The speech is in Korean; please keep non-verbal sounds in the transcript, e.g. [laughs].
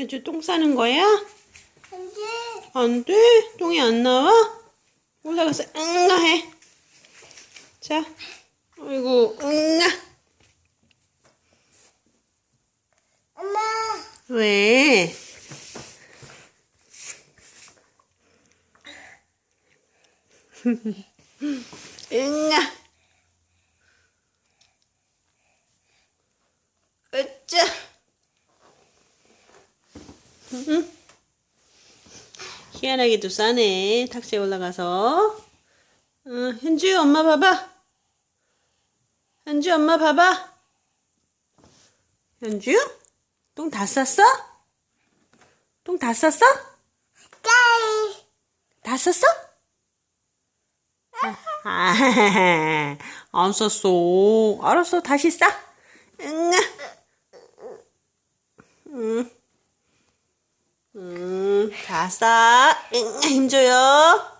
현주 똥 싸는 거야? 현지 안 돼. 똥이 안 나와? 올라가서 응아 해. 자, 아이고 응아. 엄마 왜? [laughs] 응아. 응? 희한하게도 싸네. 탁시에 올라가서. 어, 현주 엄마 봐봐. 현주 엄마 봐봐. 현주? 똥 다 쌌어? 똥 다 쌌어? 짜이 다 쌌어? 아, [laughs] [laughs] 안 쌌어. 알았어, 다시 싸. 응. 응. 응, 다 싸. 응, 힘줘요.